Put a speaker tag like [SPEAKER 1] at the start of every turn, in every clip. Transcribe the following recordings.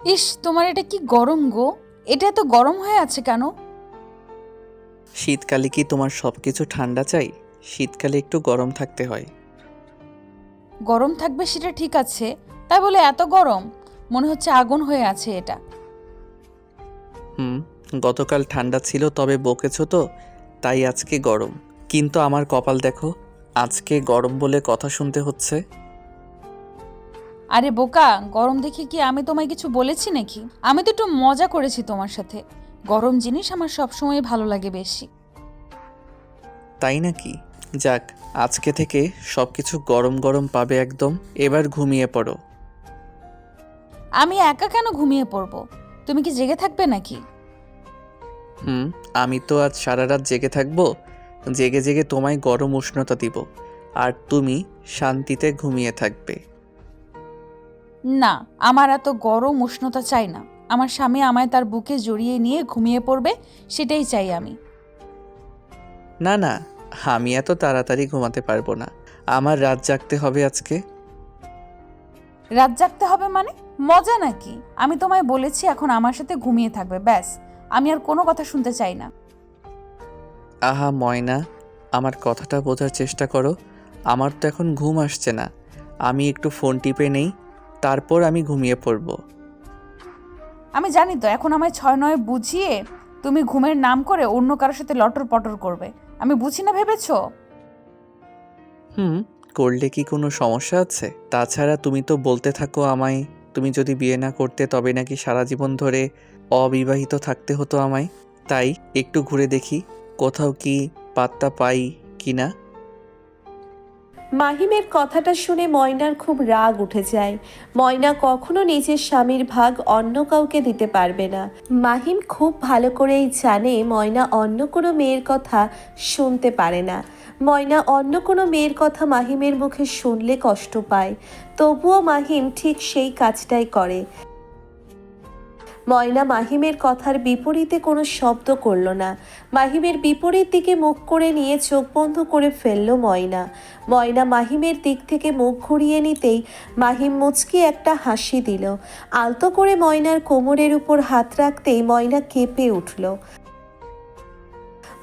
[SPEAKER 1] ইস তোমার এটা কি গরম গো? এটা এত গরম হয়ে আছে কেন?
[SPEAKER 2] শীতকালে কি তোমার সব কিছু ঠান্ডা চাই? শীতকালে একটু গরম থাকতে হয়।
[SPEAKER 1] গরম থাকবে সেটা ঠিক আছে তাই বলে এত গরম? মনে হচ্ছে আগুন হয়ে আছে এটা।
[SPEAKER 2] হুম গতকাল ঠান্ডা ছিল তবে বকেছো তো তাই আজকে গরম। কিন্তু আমার কপাল দেখো আজকে গরম বলে কথা শুনতে হচ্ছে।
[SPEAKER 1] আরে বোকা গরম দেখে কি আমি তোমায় কিছু বলেছি নাকি? আমি তো একটু মজা করেছি তোমার সাথে। গরম জিনিস আমার সবসময় ভালো লাগে বেশি।
[SPEAKER 2] তাই নাকি? যাক আজকে থেকে সব কিছু গরম গরম পাবে একদম এবার ঘুমিয়ে পড়ো।
[SPEAKER 1] আমি একা কেন ঘুমিয়ে পড়ব? তুমি কি জেগে থাকবে নাকি?
[SPEAKER 2] হুম আমি তো আজ সারা রাত জেগে থাকব জেগে জেগে তোমায় গরম উষ্ণতা দিব আর তুমি শান্তিতে ঘুমিয়ে থাকবে।
[SPEAKER 1] না আমার এত গরম উষ্ণতা চাই না। আমার স্বামী আমায় তার বুকে জড়িয়ে নিয়ে ঘুমিয়ে পড়বে সেটাই চাই আমি।
[SPEAKER 2] না না আমি এত তাড়াতাড়ি ঘুমাতে পারব না। আমার রাত জাগতে হবে আজকে।
[SPEAKER 1] রাত জাগতে হবে মানে? মজা নাকি? আমি তোমায় বলেছি এখন আমার সাথে ঘুমিয়ে থাকবে ব্যাস। আমি আর কোনো কথা শুনতে চাই না।
[SPEAKER 2] আহা ময়না আমার কথাটা বোঝার চেষ্টা করো। আমার তো এখন ঘুম আসছে না। আমি একটু ফোন টিপে নেই। তারপর আমি ঘুমিয়ে পড়ব।
[SPEAKER 1] আমি জানি তো এখন আমায় ছয় নয় বুঝিয়ে তুমি ঘুমের নাম করে অন্য কারোর সাথে লটর পটর করবে। আমি বুঝি না ভেবেছো?
[SPEAKER 2] হুম করলে কি কোনো সমস্যা আছে? তাছাড়া তুমি তো বলতে থাকো আমায় তুমি যদি বিয়ে না করতে তবে নাকি সারা জীবন ধরে অবিবাহিত থাকতে হতো আমায়। তাই একটু ঘুরে দেখি কোথাও কি পাত্তা পাই কি না
[SPEAKER 3] মাহিমের কথাটা শুনে ময়নার খুব রাগ উঠে যায়। ময়না কখনো নিজের স্বামীর ভাগ অন্য কাউকে দিতে পারবে না। মাহিম খুব ভালো করেই জানে ময়না অন্য কোনো মেয়ের কথা শুনতে পারে না। ময়না অন্য কোনো মেয়ের কথা মাহিমের মুখে শুনলে কষ্ট পায়। তবুও মাহিম ঠিক সেই কাজটাই করে। ময়না মাহিমের কথার বিপরীতে কোনো শব্দ করল না। মাহিমের বিপরীত দিকে মুখ করে নিয়ে চোখ বন্ধ করে ফেলল ময়না। ময়না মাহিমের দিক থেকে মুখ ঘুরিয়ে নিতেই মাহিম মুচকি একটা হাসি দিল। আলতো করে ময়নার কোমরের উপর হাত রাখতেই ময়না কেঁপে উঠল।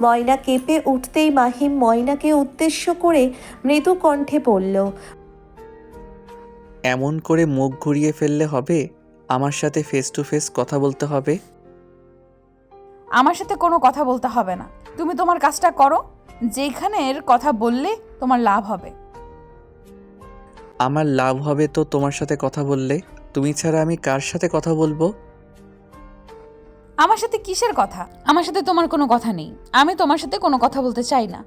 [SPEAKER 3] ময়না কেঁপে উঠতেই মাহিম ময়নাকে উদ্দেশ্য করে মৃদু কণ্ঠে বলল,
[SPEAKER 2] এমন করে মুখ ঘুরিয়ে ফেললে হবে? আমার সাথে ফেস টু ফেস কথা বলতে হবে?
[SPEAKER 1] আমার সাথে কোনো কথা বলতে হবে না। তুমি তোমার কাজটা করো। যেখানের কথা বললে তোমার লাভ হবে।
[SPEAKER 2] আমার লাভ হবে তো তোমার সাথে কথা বললে? তুমি ছাড়া আমি কার সাথে কথা বলব?
[SPEAKER 1] আমার সাথে কিসের কথা? আমার সাথে তোমার কোনো কথা নেই। আমি তোমার সাথে কোনো কথা বলতে চাই না।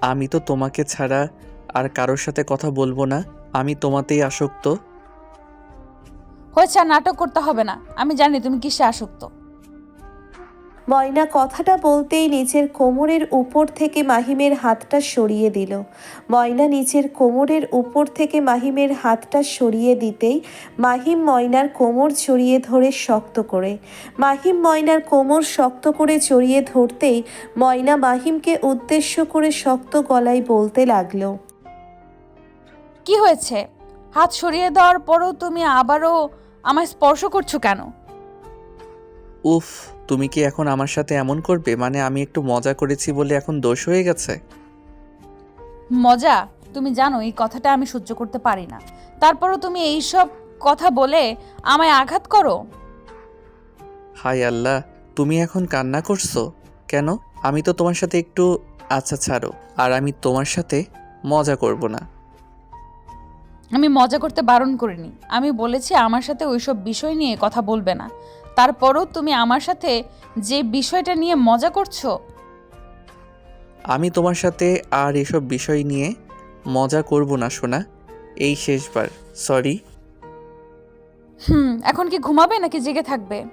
[SPEAKER 2] আমি তো তোমাকে ছাড়া আর কারোর সাথে কথা বলব না। আমি তোমাতেই আসক্ত।
[SPEAKER 1] হয়েছে আর নাটক করতে হবে না। আমি জানি তুমি কিসে আসক্ত।
[SPEAKER 3] ময়না কথাটা বলতেই নিচের কোমরের উপর থেকে মাহিমের হাতটা সরিয়ে দিল। ময়না নিচের কোমরের উপর থেকে মাহিমের হাতটা সরিয়ে দিতেই মাহিম ময়নার কোমর জড়িয়ে ধরে শক্ত করে। মাহিম ময়নার কোমর শক্ত করে জড়িয়ে ধরতেই ময়না মাহিমকে উদ্দেশ্য করে শক্ত গলায় বলতে লাগল
[SPEAKER 1] কি হয়েছে? হাত সরিয়ে দেওয়ার পরও তুমি আবারও আমায় স্পর্শ করছ কেন?
[SPEAKER 2] উফ তুমি কি এখন আমার সাথে এমন করবে? মানে আমি একটু মজা করেছি বলে এখন দোষ হয়ে গেছে?
[SPEAKER 1] মজা? তুমি জানো এই কথাটা আমি সহ্য করতে পারি না। তারপরও তুমি এইসব কথা বলে আমায় আঘাত করো?
[SPEAKER 2] হাই আল্লাহ তুমি এখন কান্না করছ? কেন? আমি তো তোমার সাথে একটু আচ্ছা ছাড়ো আর আমি তোমার সাথে মজা করব না।
[SPEAKER 1] আমি মজা করতে বারণ করিনি। আমি বলেছি আমার সাথে ওইসব বিষয় নিয়ে কথা বলবে না। তারপরও তুমি আমার সাথে যে বিষয়টা নিয়ে মজা করছ?
[SPEAKER 2] আমি তোমার সাথে আর এসব বিষয় নিয়ে মজা করব না শোনা এই শেষবার। সরি।
[SPEAKER 1] হুম এখন কি ঘুমাবে নাকি জেগে থাকবে?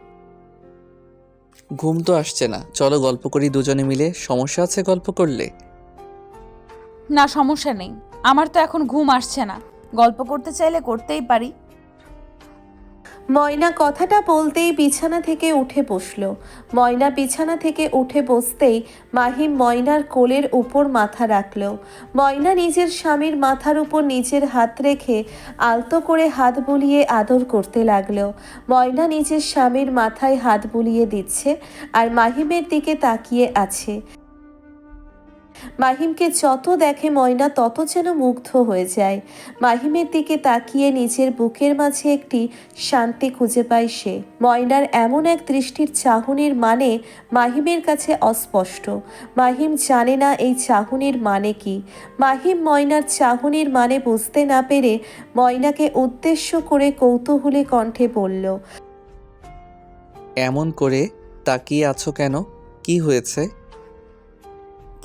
[SPEAKER 2] ঘুম তো আসছে না। চলো গল্প করি দুজনে মিলে। সমস্যা আছে গল্প করলে?
[SPEAKER 1] না সমস্যা নেই। আমার তো এখন ঘুম আসছে না। গল্প করতে চাইলে করতেই পারি।
[SPEAKER 3] ময়না কথাটা বলতেই বিছানা থেকে উঠে বসল। ময়না বিছানা থেকে উঠে বসতেই মাহিম ময়নার কোলের উপর মাথা রাখল। ময়না নিজের স্বামীর মাথার উপর নিজের হাত রেখে আলতো করে হাত বুলিয়ে আদর করতে লাগল। ময়না নিজের স্বামীর মাথায় হাত বুলিয়ে দিচ্ছে আর মাহিমের দিকে তাকিয়ে আছে। মাহিমকে যত দেখে ময়না, তত যেন মুগ্ধ হয়ে যায়। মাহিমের দিকে তাকিয়ে নিজের বুকের মাঝে একটি শান্তি খুঁজে পায় সে। ময়নার এমন এক দৃষ্টির চাহনির মানে মাহিমের কাছে অস্পষ্ট। মাহিম জানে না এই চাহনির মানে কি। মাহিম ময়নার চাহনির মানে বুঝতে না পেরে ময়নাকে উদ্দেশ্য করে কৌতূহলী কণ্ঠে বলল,
[SPEAKER 2] এমন করে তাকিয়ে আছো কেন? কি হয়েছে?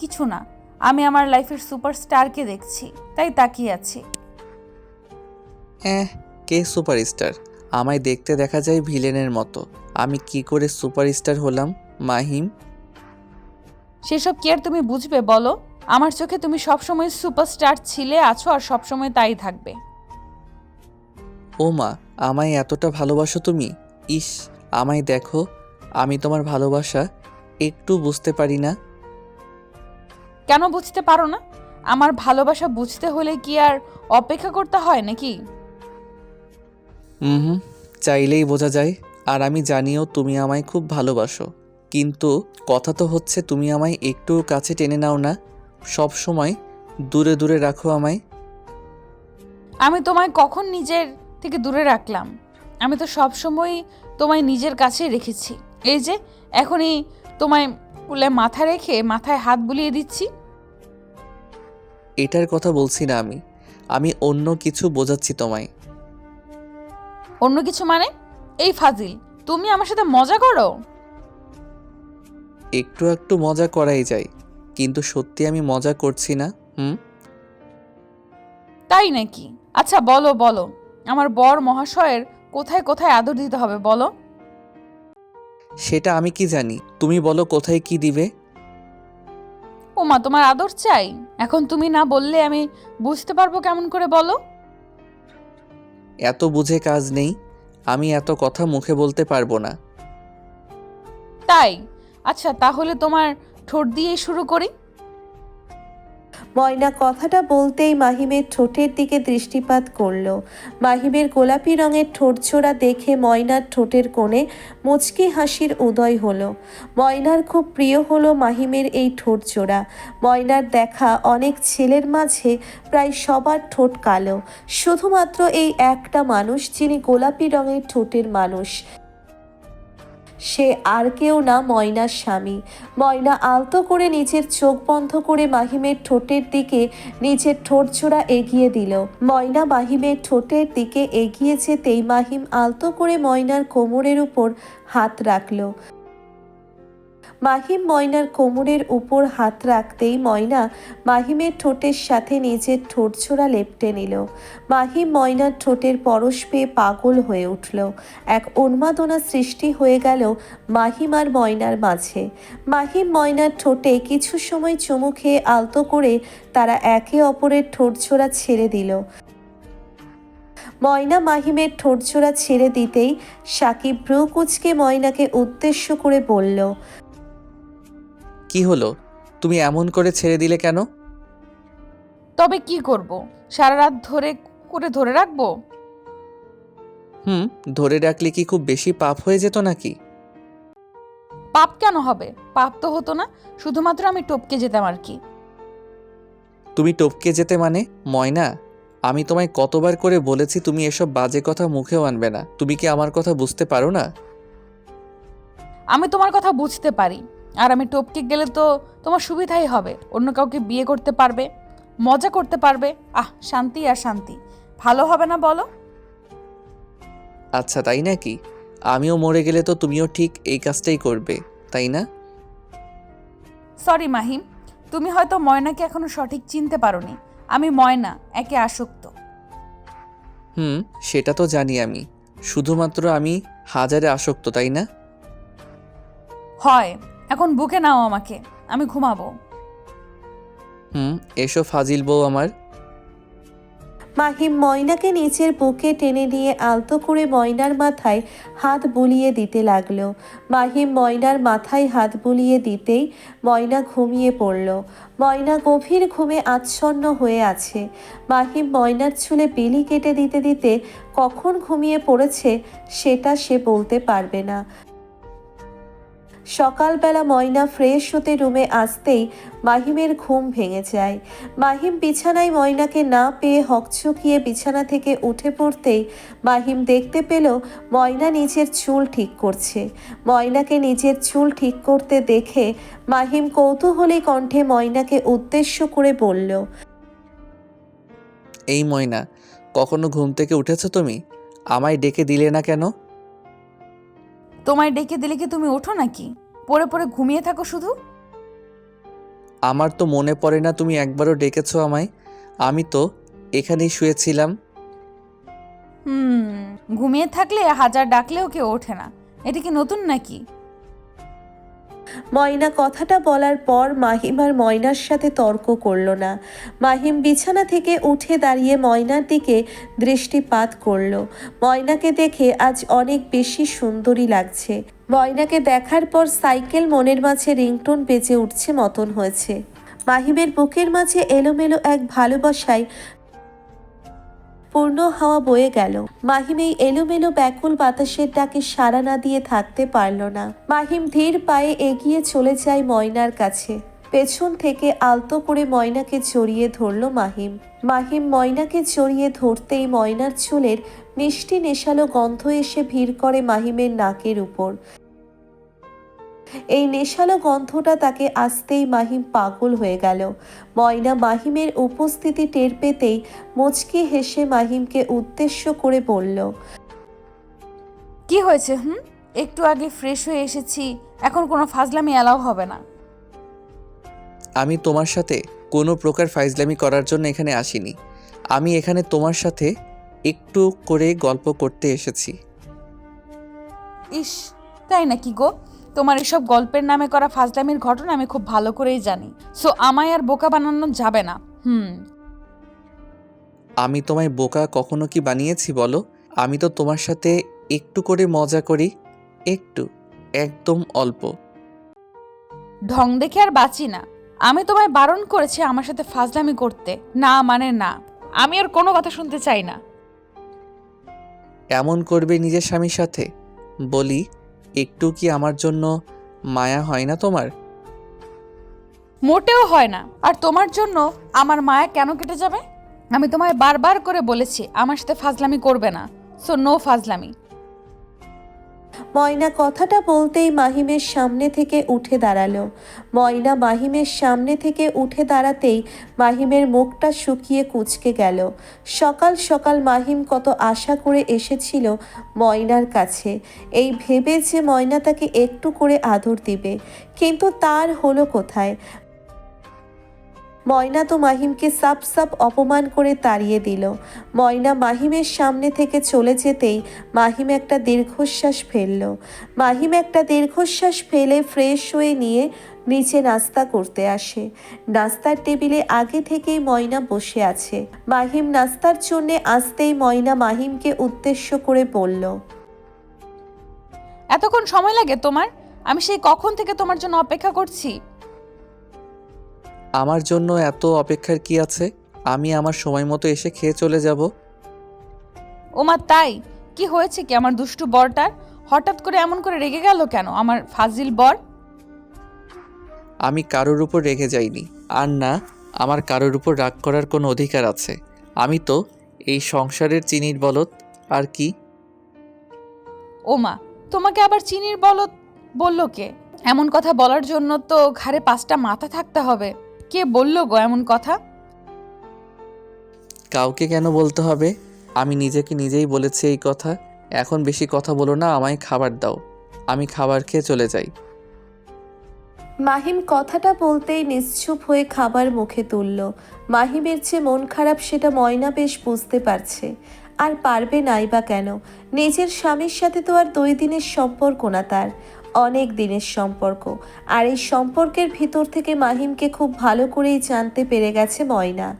[SPEAKER 1] কিছু না। আমি আমার লাইফের সুপারস্টারকে দেখছি তাই তাকিয়ে আছি।
[SPEAKER 2] হ্যাঁ কে সুপারস্টার? আমায় দেখতে দেখা যায় ভিলেনের মতো। আমি কি করে সুপারস্টার হলাম মাহিম?
[SPEAKER 1] সেসব কি আর তুমি বুঝবে বলো? আমার চোখে তুমি সবসময় সুপারস্টার ছিলে আছো আর সবসময় তাই থাকবে।
[SPEAKER 2] ও মা আমায় এতটা ভালোবাসো তুমি? ইস আমায় দেখো আমি তোমার ভালোবাসা একটু বুঝতে পারি না।
[SPEAKER 1] কেন বুঝতে পারো না? আমার ভালোবাসা বুঝতে হলে কি আর অপেক্ষা করতে হয় নাকি?
[SPEAKER 2] হুম চাইলেই বোঝা যায়। আর আমি জানিও তুমি আমায় খুব ভালোবাসো। কিন্তু কথা তো হচ্ছে তুমি আমায় একটু কাছে টেনে নাও না। সব সময় দূরে দূরে রাখো আমায়।
[SPEAKER 1] আমি তোমায় কখন নিজের থেকে দূরে রাখলাম? আমি তো সবসময় তোমায় নিজের কাছেই রেখেছি। এই যে এখনই তোমায় কুলে মাথা রেখে মাথায় হাত বুলিয়ে দিচ্ছি।
[SPEAKER 2] এটার কথা বলছি না আমি। আমি অন্য কিছু বোঝাচ্ছি তোমায়।
[SPEAKER 1] অন্য কিছু মানে? এই ফাজিল তুমি আমার সাথে মজা করো?
[SPEAKER 2] একটু একটু মজা করাই যায় কিন্তু সত্যি আমি মজা করছি না হুম?
[SPEAKER 1] তাই নাকি? আচ্ছা বলো বলো। আমার বর মহাশয়ের কোথায় কোথায় আদর দিতে হবে বলো?
[SPEAKER 2] সেটা আমি কি জানি? তুমি বলো কোথায় কি দিবে?
[SPEAKER 1] ওমা তোমার আদর চাই? এখন তুমি না বললে আমি বুঝতে পারব কেমন করে বলো?
[SPEAKER 2] এত বুঝে কাজ নেই। আমি এত কথা মুখে বলতে পারব না।
[SPEAKER 1] তাই? আচ্ছা তাহলে তোমার ঠোঁট দিয়েই শুরু করি।
[SPEAKER 3] ময়না কথাটা বলতেই মাহিমের ঠোঁটের দিকে দৃষ্টিপাত করল। মাহিমের গোলাপি রঙের ঠোঁটছোড়া দেখে ময়নার ঠোঁটের কোণে মুচকি হাসির উদয় হলো। ময়নার খুব প্রিয় হলো মাহিমের এই ঠোঁটজোড়া ময়নার দেখা অনেক ছেলের মাঝে প্রায় সবার ঠোঁট কালো। শুধুমাত্র এই একটা মানুষ যিনি গোলাপি রঙের ঠোঁটের মানুষ। সে আর কেউ না ময়নার স্বামী। ময়না আলতো করে নিজের চোখ বন্ধ করে মাহিমের ঠোঁটের দিকে নিজের ঠোঁটছোড়া এগিয়ে দিল। ময়না মাহিমের ঠোঁটের দিকে এগিয়ে যেতেই মাহিম আলতো করে ময়নার কোমরের উপর হাত রাখল। মাহিম ময়নার কোমরের উপর হাত রাখতেই ময়না মাহিমের ঠোঁটের সাথে নিজের ঠোঁটছোড়া লেপটে নিল। মাহিম ময়নার ঠোঁটের পরশ পেয়ে পাগল হয়ে উঠল। এক উন্মাদনা সৃষ্টি হয়ে গেল মাহিম আর ময়নার মাঝে। মাহিম ময়নার ঠোঁটে কিছু সময় চুমু খেয়ে আলতো করে তারা একে অপরের ঠোঁটছোড়া ছেড়ে দিল। ময়না মাহিমের ঠোঁটছোড়া ছেড়ে দিতেই সাকিব ভ্রু কুচকে ময়নাকে উদ্দেশ্য করে বলল
[SPEAKER 2] কি হলো? তুমি এমন করে ছেড়ে দিলে কেন?
[SPEAKER 1] তবে কি করব? সারা রাত ধরে করে ধরে রাখব?
[SPEAKER 2] হুম ধরে রাখলে কি খুব বেশি পাপ হয়ে যেত নাকি?
[SPEAKER 1] পাপ কেন হবে? পাপ তো হতো না শুধুমাত্র আমি টপকে যেতাম আর কি।
[SPEAKER 2] তুমি টপকে যেতে মানে? ময়না আমি তোমায় কতবার করে বলেছি তুমি এসব বাজে কথা মুখেও আনবে না। তুমি কি আমার কথা বুঝতে পারো না?
[SPEAKER 1] আমি তোমার কথা বুঝতে পারি। আর আমি টপকে গেলে তো তোমার সুবিধাই হবে। অন্য কাউকে বিয়ে করতে পারবে মজা করতে পারবে। আহ শান্তি আর শান্তি। ভালো হবে না বলো?
[SPEAKER 2] আচ্ছা তাই নাকি? আমিও মরে গেলে তো তুমিও ঠিক এই কাজটাই করবে তাই না?
[SPEAKER 1] সরি মাহিম। তুমি হয়তো ময়নাকে এখনও সঠিক চিনতে পারোনি। আমি ময়না একে আসক্ত।
[SPEAKER 2] হুম সেটা তো জানি আমি। শুধুমাত্র আমি হাজারে আসক্ত তাই না?
[SPEAKER 1] হয়। এখন বুকে নাও আমাকে আমি ঘুমাবো।
[SPEAKER 2] হুম এসো ফাজিল বউ আমার।
[SPEAKER 3] মাহিম ময়নাকে নিচের বুকে টেনে নিয়ে আলতো করে ময়নার মাথায় হাত বুলিয়ে দিতে লাগল। মাহিম ময়নার মাথায় হাত বুলিয়ে দিতেই ময়না ঘুমিয়ে পড়ল। ময়না গভীর ঘুমে আচ্ছন্ন হয়ে আছে। মাহিম ময়নার চুলে বিলি কেটে দিতে দিতে কখন ঘুমিয়ে পড়েছে সেটা সে বলতে পারবে না। সকালবেলা ময়না ফ্রেশ হতে রুমে আসতেই মাহিমের ঘুম ভেঙে যায়। মাহিম বিছানায় ময়নাকে না পেয়ে হকচকিয়ে বিছানা থেকে উঠে পড়তেই মাহিম দেখতে পেল ময়না নিজের চুল ঠিক করছে। ময়নাকে নিজের চুল ঠিক করতে দেখে মাহিম কৌতূহলী কণ্ঠে ময়নাকে উদ্দেশ্য করে বলল,
[SPEAKER 2] এই ময়না, কখনো ঘুম থেকে উঠেছো তুমি? আমায় ডেকে দিলে না কেন?
[SPEAKER 1] তোমায় ডেকে দিলে কি তুমি ওঠো নাকি? পরে পরে ঘুমিয়ে থাকো শুধু।
[SPEAKER 2] আমার তো মনে পড়ে না তুমি একবারও ডেকেছো আমায়। আমি তো এখানেই শুয়েছিলাম।
[SPEAKER 1] হুম ঘুমিয়ে থাকলে হাজার ডাকলেও কেউ ওঠে না। এটা কি নতুন নাকি?
[SPEAKER 3] ময়না কথাটা বলার পর মাহিম আর ময়নার সাথে তর্ক করল না। মাহিম বিছানা থেকে উঠে দাঁড়িয়ে ময়নার দিকে দৃষ্টিপাত করল। ময়নাকে দেখে আজ অনেক বেশি সুন্দরী লাগছে। ময়নাকে দেখার পর সাইকেল মনের মাঝে রিংটোন বেজে উঠছে মতন হয়েছে। মাহিমের বুকের মাঝে এলোমেলো এক ভালোবাসায় পূর্ণ হাওয়া বয়ে গেল। মাহিম এই এলোমেলো ব্যাকুল বাতাসের ডাকে সাড়া না দিয়ে থাকতে পারল না। মাহিম ধীর পায়ে এগিয়ে চলে যায় ময়নার কাছে। পেছন থেকে আলতো করে ময়নাকে জড়িয়ে ধরল মাহিম। মাহিম ময়নাকে জড়িয়ে ধরতেই ময়নার চুলের মিষ্টি নেশালো গন্ধ এসে ভিড় করে মাহিমের নাকের উপর। এই নেশালো গন্ধটা তাকে আসতেই মাহিম পাগল হয়ে গেল। ময়না মাহিমের উপস্থিতি টের পেতেই মুচকি হেসে মাহিমকে উদ্দেশ্য করে বলল
[SPEAKER 1] কি হয়েছে হুম? একটু আগে ফ্রেশ হয়ে এসেছি এখন কোনো ফাজলামি অ্যালাউ হবে না।
[SPEAKER 2] আমি তোমার সাথে কোনো প্রকার ফাইজলামি করার জন্য এখানে আসিনি। আমি এখানে তোমার সাথে একটু করে গল্প করতে এসেছি।
[SPEAKER 1] ইস তাই নাকি গো? তোমার এসব গল্পের নামে করা ফাজলামির ঘটনা আমি খুব ভালো করেই জানি। সো আমায় আর বোকা বানানো যাবে না। হুম।
[SPEAKER 2] আমি তোমায় বোকা কখনো কি বানিয়েছি বলো? আমি তো তোমার সাথে একটু করে মজা করি একটু একদম অল্প।
[SPEAKER 1] ঢং দেখে আর বাঁচি না। আমি তোমায় বারণ করেছি আমার সাথে ফাজলামি করতে। না মানে না। আমি আর কোনো কথা শুনতে চাই না।
[SPEAKER 2] এমন করবে নিজের স্বামীর সাথে? বলি একটু কি আমার জন্য মায়া হয় না তোমার?
[SPEAKER 1] মোটেও হয় না। আর তোমার জন্য আমার মায়া কেন কেটে যাবে? আমি তোমায় বারবার করে বলেছি, আমার সাথে ফাজলামি করবে না। সো নো ফাজলামি।
[SPEAKER 3] ময়না কথাটা বলতেই মাহিমের সামনে থেকে উঠে দাঁড়াল। ময়না মাহিমের সামনে থেকে উঠে দাঁড়াতেই মাহিমের মুখটা শুকিয়ে কুচকে গেল। সকাল সকাল মাহিম কত আশা করে এসেছিল ময়নার কাছে। এই ভেবে যে ময়না তাকে একটু করে আদর দিবে, কিন্তু তার হলো কোথায়? ময়না তো মাহিমকে সাপ সাপ অপমান করে তাড়িয়ে দিল। ময়না মাহিমের সামনে থেকে চলে যেতেই মাহিম একটা দীর্ঘশ্বাস ফেলল। মাহিম একটা দীর্ঘশ্বাস ফেলে ফ্রেশ হয়ে নিয়ে নিচে নাস্তা করতে আসে। নাস্তার টেবিলে আগে থেকেই ময়না বসে আছে। মাহিম নাস্তার জন্যে আসতেই ময়না মাহিমকে উদ্দেশ্য করে বলল,
[SPEAKER 1] এতক্ষণ সময় লাগে তোমার? আমি সেই কখন থেকে তোমার জন্য অপেক্ষা করছি?
[SPEAKER 2] আমার জন্য এত অপেক্ষার কি আছে? আমি আমার সময় মতো এসে খেয়ে চলে যাব।
[SPEAKER 1] ওমা তাই? কি হয়েছে কি আমার দুষ্টু বরটার? হঠাৎ করে এমন করে রেগে গেল কেন? আমার ফাজিল বর?
[SPEAKER 2] আমি কারোর উপর রেগে যাইনি। আর না আমার কারোর উপর রাগ করার কোনো অধিকার আছে। আমি তো এই সংসারের চিনির বলত আর কি?
[SPEAKER 1] ওমা তোমাকে আবার চিনির বলত বলল কে? এমন কথা বলার জন্য তো ঘাড়ে পাঁচটা মাথা থাকতে হবে। কে বলল গো এমন কথা?
[SPEAKER 2] কাউকে কেন বলতে হবে? আমি নিজেকে নিজেই বলেছি এই কথা। এখন বেশি কথা বলো না আমায় খাবার দাও। আমি খাবার খেয়ে চলে যাই।
[SPEAKER 3] মাহিম কথাটা বলতেই নিশ্চুপ হয়ে খাবার মুখে তুলল। মাহিমের যে মন খারাপ সেটা ময়না বেশ বুঝতে পারছে। আর পারবে নাই বা কেন? নিজের স্বামীর সাথে তো আর দুই দিনের সম্পর্ক না তার। অনেক দিনের সম্পর্ক। আর এই সম্পর্কের ভিতর থেকে মাহিমকে খুব ভালো করেই জানতে পেরে গেছে ময়না।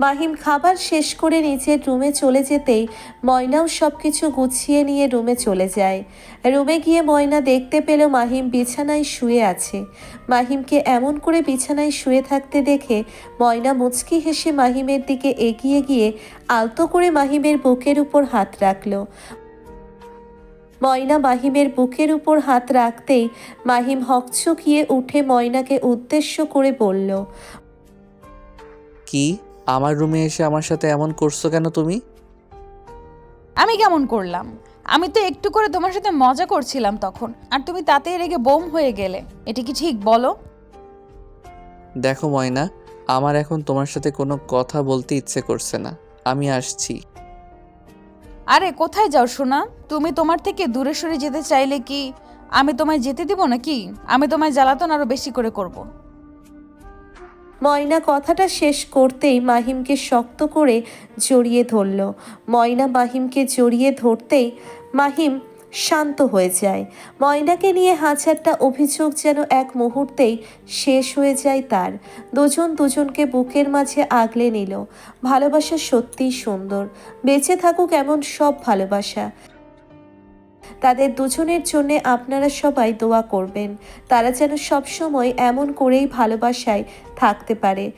[SPEAKER 3] মাহিম খাবার শেষ করে নিচের রুমে চলে যেতেই ময়নাও সব কিছু গুছিয়ে নিয়ে রুমে চলে যায়। রুমে গিয়ে ময়না দেখতে পেল মাহিম বিছানায় শুয়ে আছে। মাহিমকে এমন করে বিছানায় শুয়ে থাকতে দেখে ময়না মুচকি হেসে মাহিমের দিকে এগিয়ে গিয়ে আলতো করে মাহিমের বুকের উপর হাত রাখল। ময়না মাহিমের বুকের উপর হাত রাখতেই মাহিম হকচকিয়ে উঠে ময়নাকে উদ্দেশ্য করে বলল
[SPEAKER 2] কি? আমার রুমে এসে আমার সাথে এমন করছ কেন তুমি?
[SPEAKER 1] আমি কেমন করলাম? আমি তো একটু করে তোমার সাথে মজা করছিলাম তখন আর তুমি তাতেই রেগে বোম হয়ে গেলে। এটা কি ঠিক বলো?
[SPEAKER 2] দেখো ময়না আমার এখন তোমার সাথে কোনো কথা বলতে ইচ্ছে করছে না। আমি আসছি।
[SPEAKER 1] আরে, কোথায় যাও সোনা? তুমি তোমার থেকে দূরে সরে যেতে চাইলে কি আমি তোমায় যেতে দিব নাকি? আমি তোমায় জ্বালাতন আরও বেশি করে করব।
[SPEAKER 3] ময়না কথাটা শেষ করতেই মাহিমকে শক্ত করে জড়িয়ে ধরল। ময়না মাহিমকে জড়িয়ে ধরতেই মাহিম শান্ত হয়ে যায়। ময়নাকে নিয়ে হাজারটা অভিযোগ যেন এক মুহূর্তেই শেষ হয়ে যায় তার। দুজন দুজনকে বুকের মাঝে আগলে নিল। ভালোবাসা সত্যিই সুন্দর। বেঁচে থাকুক এমন সব ভালোবাসা। তাদের দুজনের জন্য আপনারা সবাই দোয়া করবেন। তারা যেন সবসময় এমন করেই ভালোবাসায় থাকতে পারে।